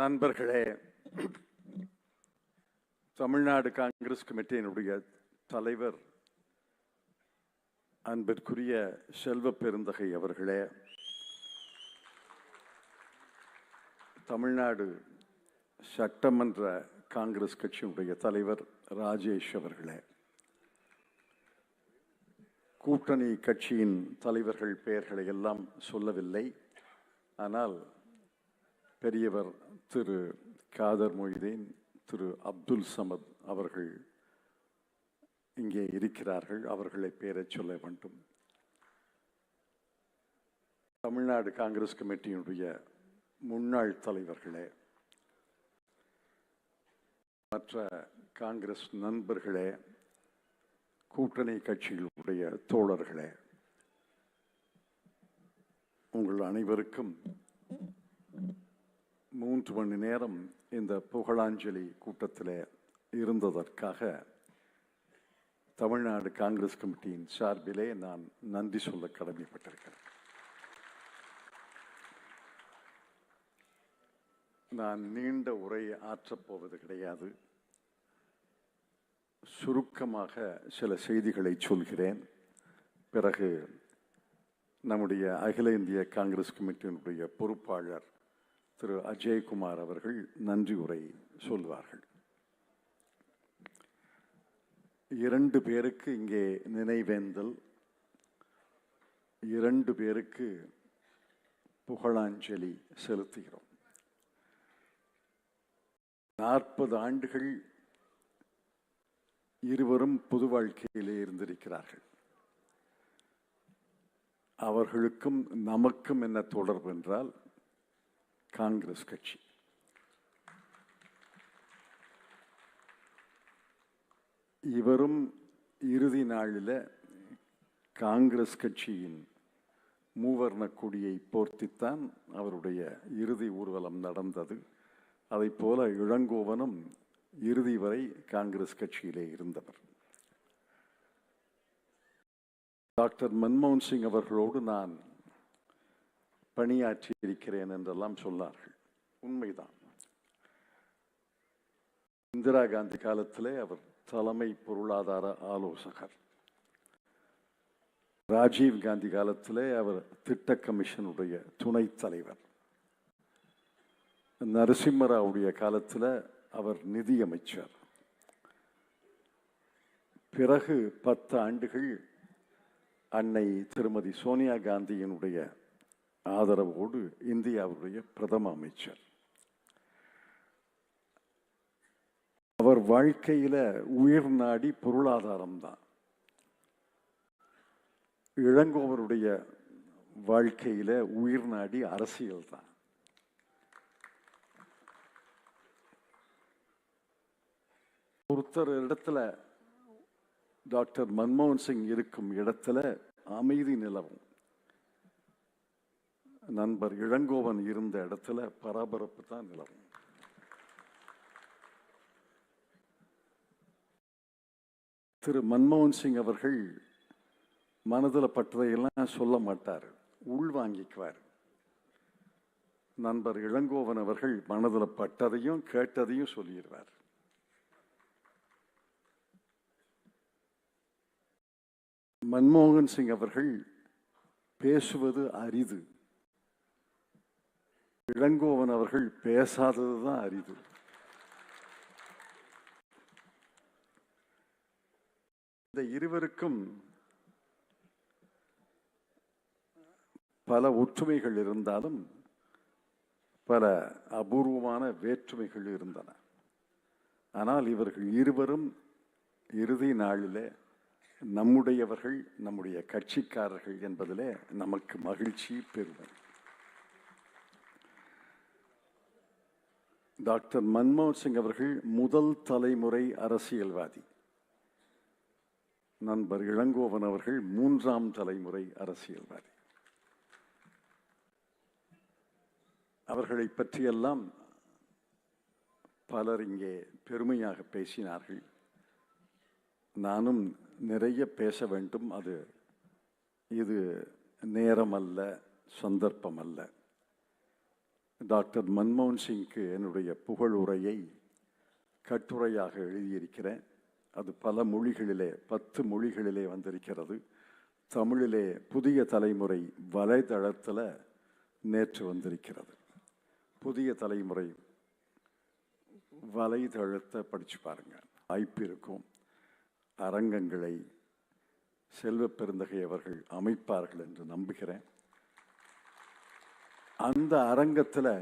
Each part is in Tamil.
நண்பர்களே தமிழ்நாடு காங்கிரஸ் கமிட்டியினுடைய தலைவர் அன்பிற்குரிய செல்வ பெருந்தகை அவர்களே தமிழ்நாடு சட்டமன்ற காங்கிரஸ் கட்சியினுடைய தலைவர் ராஜேஷ் அவர்களே கூட்டணி கட்சியின் தலைவர்கள் பெயர்களை எல்லாம் சொல்லவில்லை ஆனால் பெரியவர் திரு காதர் மொய்தீன் திரு அப்துல் சமத் அவர்கள் இங்கே இருக்கிறார்கள். அவர்களை பேரை சொல்ல வேண்டும். தமிழ்நாடு காங்கிரஸ் கமிட்டியினுடைய முன்னாள் தலைவர்களே மற்ற காங்கிரஸ் நண்பர்களே கூட்டணி கட்சிகளுடைய தோழர்களே உங்கள் அனைவருக்கும் மூன்று மணி நேரம் இந்த புகழாஞ்சலி கூட்டத்தில் இருந்ததற்காக தமிழ்நாடு காங்கிரஸ் கமிட்டியின் சார்பிலே நான் நன்றி சொல்ல கடமைப்பட்டிருக்கிறேன். நான் நீண்ட உரையை ஆற்றப் போவது கிடையாது. சுருக்கமாக சில செய்திகளை சொல்கிறேன். பிறகு நம்முடைய அகில இந்திய காங்கிரஸ் கமிட்டியினுடைய பொறுப்பாளர் திரு அஜய்குமார் அவர்கள் நன்றி உரை சொல்வார்கள். இரண்டு பேருக்கு இங்கே நினைவேந்தல் இரண்டு பேருக்கு புகழாஞ்சலி செலுத்துகிறோம். நாற்பது ஆண்டுகள் இருவரும் பொது வாழ்க்கையிலே இருந்திருக்கிறார்கள். அவர்களுக்கும் நமக்கும் என்ன தொடர்பு என்றால் காங்கிரஸ் கட்சி இவரும் இறுதி நாளில் காங்கிரஸ் கட்சியின் மூவர்ண கொடியை போர்த்தித்தான் அவருடைய இறுதி ஊர்வலம் நடந்தது அதைப் போல இளங்கோவனும் இறுதி வரை காங்கிரஸ் கட்சியிலே இருந்தவர் டாக்டர் மன்மோகன் சிங் அவர்களோடு நான் பணியாற்றி இருக்கிறேன் என்றெல்லாம் சொன்னார்கள். உண்மைதான். இந்திரா காந்தி காலத்திலே அவர் தலைமை பொருளாதார ஆலோசகர். ராஜீவ் காந்தி காலத்திலே அவர் திட்ட கமிஷனுடைய துணைத் தலைவர். நரசிம்மராவுடைய காலத்தில் அவர் நிதியமைச்சர். பிறகு பத்து ஆண்டுகள் அன்னை திருமதி சோனியா காந்தியினுடைய ஆதரவோடு இந்தியாவுடைய பிரதம அமைச்சர். அவர் வாழ்க்கையில் உயிர் நாடி பொருளாதாரம் தான். இளங்கோவருடைய வாழ்க்கையில் உயிர் நாடி அரசியல் தான். ஒருத்தர் இடத்துல டாக்டர் மன்மோகன் சிங் இருக்கும் இடத்துல அமைதி நிலவும். நண்பர் இளங்கோவன் இருந்த இடத்துல பரபரப்பு தான் நிலவும். திரு மன்மோகன் சிங் அவர்கள் மனதில் பட்டதையெல்லாம் சொல்ல மாட்டார் உள் வாங்கிக்குவார். நண்பர் இளங்கோவன் அவர்கள் மனதில் பட்டதையும் கேட்டதையும் சொல்லிடுவார். மன்மோகன் சிங் அவர்கள் பேசுவது அரிது. இளங்கோவன் அவர்கள் பேசாதது தான் அரிது. இந்த இருவருக்கும் பல ஒற்றுமைகள் இருந்தாலும் பல அபூர்வமான வேற்றுமைகள் இருந்தன. ஆனால் இவர்கள் இருவரும் இறுதி நாளில் நம்முடையவர்கள் நம்முடைய கட்சிக்காரர்கள் என்பதிலே நமக்கு மகிழ்ச்சி பெருமை டாக்டர் மன்மோகன் சிங் அவர்கள் முதல் தலைமுறை அரசியல்வாதி. நண்பர் இளங்கோவன் அவர்கள் மூன்றாம் தலைமுறை அரசியல்வாதி. அவர்களை பற்றியெல்லாம் பலர் இங்கே பெருமையாக பேசினார்கள். நானும் நிறைய பேச வேண்டும். அது இது நேரம் அல்ல சந்தர்ப்பம் அல்ல டாக்டர் மன்மோகன் சிங்க்கு என்னுடைய புகழ் உரையை கட்டுரையாக எழுதியிருக்கிறேன். அது பல மொழிகளிலே பத்து மொழிகளிலே வந்திருக்கிறது. தமிழிலே புதிய தலைமுறை வலைதளத்தில் நேற்று வந்திருக்கிறது. புதிய தலைமுறை வலைதளத்தை படித்து பாருங்கள் வாய்ப்பு இருக்கும். அரங்கங்களை செல்வ பெருந்தகை அவர்கள் அமைப்பார்கள் என்று நம்புகிறேன். அந்த அரங்கத்தில்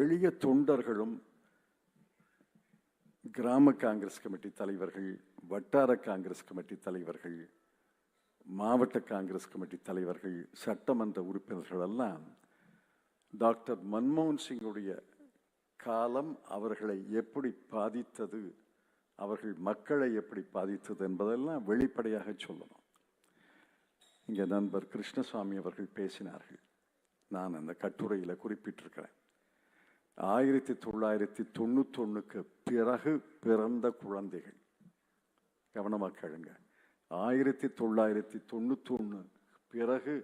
எளிய தொண்டர்களும் கிராம காங்கிரஸ் கமிட்டி தலைவர்கள் வட்டார காங்கிரஸ் கமிட்டி தலைவர்கள் மாவட்ட காங்கிரஸ் கமிட்டி தலைவர்கள் சட்டமன்ற உறுப்பினர்கள் எல்லாம் டாக்டர் மன்மோகன் சிங்குடைய காலம் அவர்களை எப்படி பாதித்தது அவர்கள் மக்களை எப்படி பாதித்தது என்பதெல்லாம் வெளிப்படையாக சொல்லணும். இங்கே நண்பர் கிருஷ்ணசுவாமி அவர்கள் பேசினார்கள். நான் அந்த கட்டுரையில் குறிப்பிட்டிருக்கிறேன். ஆயிரத்தி தொள்ளாயிரத்தி தொண்ணூத்தொன்னுக்கு பிறகு பிறந்த குழந்தைகள். கவனமாக கேளுங்க. ஆயிரத்தி தொள்ளாயிரத்தி தொண்ணூத்தொன்று பிறகு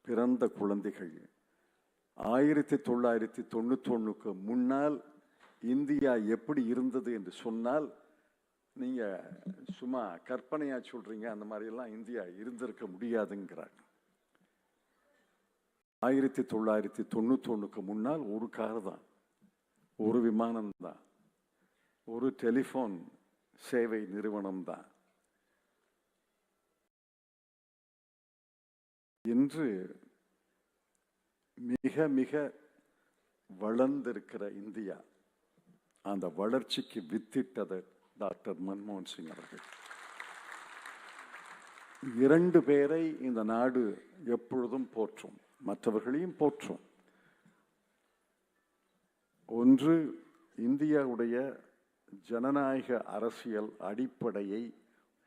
பிறந்த குழந்தைகள். ஆயிரத்தி தொள்ளாயிரத்தி தொண்ணூத்தொன்னுக்கு முன்னால் இந்தியா எப்படி இருந்தது என்று சொன்னால் நீங்கள் சும்மா கற்பனையாக சொல்கிறீங்க அந்த மாதிரியெல்லாம் இந்தியா இருந்திருக்க முடியாதுங்கிறாங்க. ஆயிரத்தி தொள்ளாயிரத்தி தொண்ணூத்தொன்னுக்கு முன்னால் ஒரு கார் தான். ஒரு விமானம் தான். ஒரு டெலிஃபோன் சேவை நிறுவனம் தான். இன்று மிக மிக வளர்ந்திருக்கிற இந்தியா அந்த வளர்ச்சிக்கு வித்திட்டது டாக்டர் மன்மோகன் சிங் அவர்கள். இரண்டு பேரை இந்த நாடு எப்பொழுதும் போற்றும். மற்றவர்களையும் போற்றும். ஒன்று இந்தியாவுடைய ஜனநாயக அரசியல் அடிப்படையை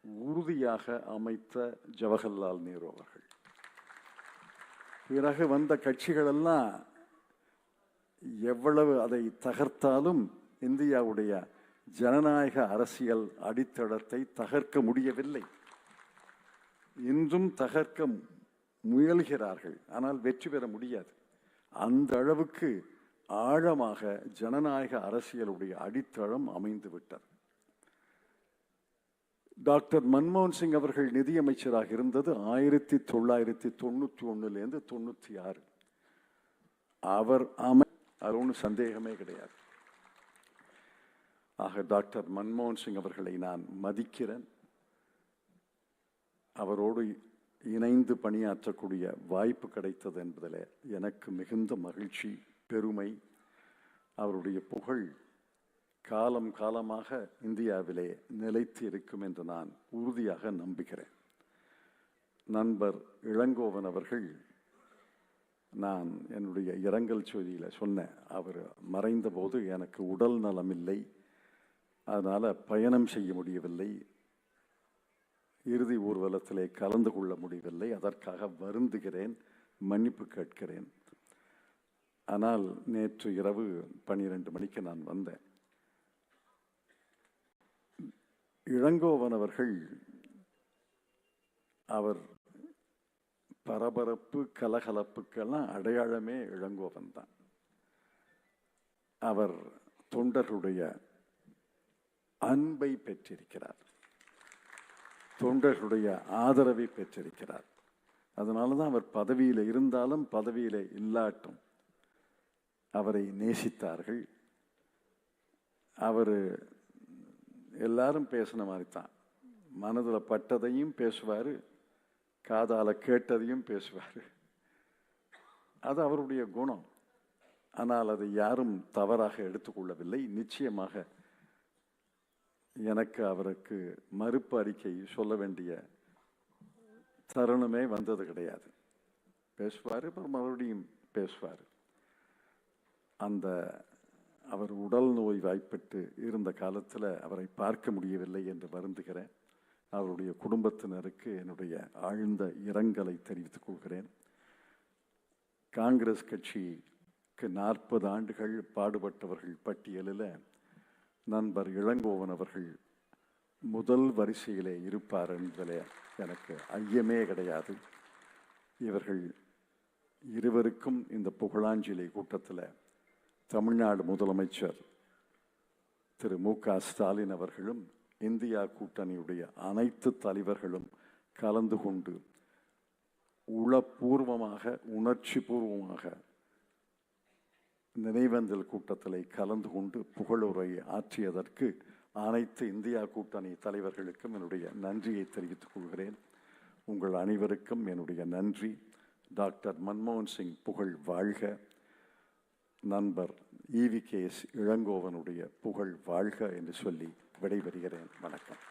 உறுதியாக அமைத்த ஜவஹர்லால் நேரு அவர்கள். பிறகு வந்த கட்சிகளெல்லாம் எவ்வளவு அதை தகர்த்தாலும் இந்தியாவுடைய ஜனநாயக அரசியல் அடித்தளத்தை தகர்க்க முடியவில்லை. இன்றும் தகர்க்க முயல்கிறார்கள். ஆனால் வெற்றி பெற முடியாது. அந்த அளவுக்கு ஆழமாக ஜனநாயக அரசியலுடைய அடித்தளம் அமைந்து விட்டது. டாக்டர் மன்மோகன் சிங் அவர்கள் நிதியமைச்சராக இருந்தது ஆயிரத்தி தொள்ளாயிரத்தி தொண்ணூற்றி ஒன்றுலேருந்து தொண்ணூற்றி ஆறு. அவர் அமை அது ஒன்றும் சந்தேகமே கிடையாது. ஆக டாக்டர் மன்மோகன் சிங் அவர்களை நான் மதிக்கிறேன். அவரோடு இணைந்து பணியாற்றக்கூடிய வாய்ப்பு கிடைத்தது என்பதில் எனக்கு மிகுந்த மகிழ்ச்சி பெருமை. அவருடைய புகழ் காலம் காலமாக இந்தியாவிலே நிலைத்து இருக்கும் என்று நான் உறுதியாக நம்புகிறேன். நண்பர் இளங்கோவன் அவர்கள் நான் என்னுடைய இரங்கல் செய்தியில் சொன்னேன் அவர் மறைந்தபோது எனக்கு உடல் நலம் இல்லை அதனால் பயணம் செய்ய முடியவில்லை. இறுதி ஊர்வலத்திலே கலந்து கொள்ள முடியவில்லை. அதற்காக வருந்துகிறேன் மன்னிப்பு கேட்கிறேன். ஆனால் நேற்று இரவு பன்னிரண்டு மணிக்கு நான் வந்தேன். இளங்கோவன் அவர்கள் அவர் பரபரப்பு கலகலப்புக்கெல்லாம் அடையாளமே இளங்கோவன் தான். அவர் தொண்டர்களுடைய அன்பை பெற்றிருக்கிறார். தொண்டர்களுடைய ஆதரவை பெற்றிருக்கிறார். அதனால தான் அவர் பதவியில் இருந்தாலும் பதவியில் இல்லாட்டும் அவரை நேசித்தார்கள். அவர் எல்லாரும் பேசின மாதிரி தான் மனதில் பட்டதையும் பேசுவார் காதால் கேட்டதையும் பேசுவார். அது அவருடைய குணம். ஆனால் அதை யாரும் தவறாக எடுத்துக்கொள்ளவில்லை. நிச்சயமாக எனக்கு அவருக்கு மறுப்பு அறிக்கை சொல்ல வேண்டிய தருணமே வந்தது கிடையாது. பேசுவார் அப்புறம் மறுபடியும் பேசுவார். அந்த அவர் உடல் நோய் வாய்ப்பட்டு இருந்த காலத்தில் அவரை பார்க்க முடியவில்லை என்று வருந்துகிறேன். அவருடைய குடும்பத்தினருக்கு என்னுடைய ஆழ்ந்த இரங்கலை தெரிவித்துக் கொள்கிறேன். காங்கிரஸ் கட்சிக்கு நாற்பது ஆண்டுகள் பாடுபட்டவர்கள் பட்டியலில் நண்பர் இளங்கோவன் அவர்கள் முதல் வரிசையிலே இருப்பார் என்பதில் எனக்கு ஐயமே கிடையாது. இவர்கள் இருவருக்கும் இந்த புகழாஞ்சலி கூட்டத்தில் தமிழ்நாடு முதலமைச்சர் திரு மு க ஸ்டாலின் அவர்களும் இந்தியா கூட்டணியுடைய அனைத்து தலைவர்களும் கலந்து கொண்டு உளப்பூர்வமாக உணர்ச்சி பூர்வமாக நினைவேந்தல் கூட்டத்தில் கலந்து கொண்டு புகழுரை ஆற்றியதற்கு அனைத்து இந்தியா கூட்டணி தலைவர்களுக்கும் என்னுடைய நன்றியை தெரிவித்துக் கொள்கிறேன். உங்கள் அனைவருக்கும் என்னுடைய நன்றி. டாக்டர் மன்மோகன் சிங் புகழ் வாழ்க. நண்பர் ஈவி கே எஸ் இளங்கோவனுடைய புகழ் வாழ்க என்று சொல்லி விடைபெறுகிறேன். வணக்கம்.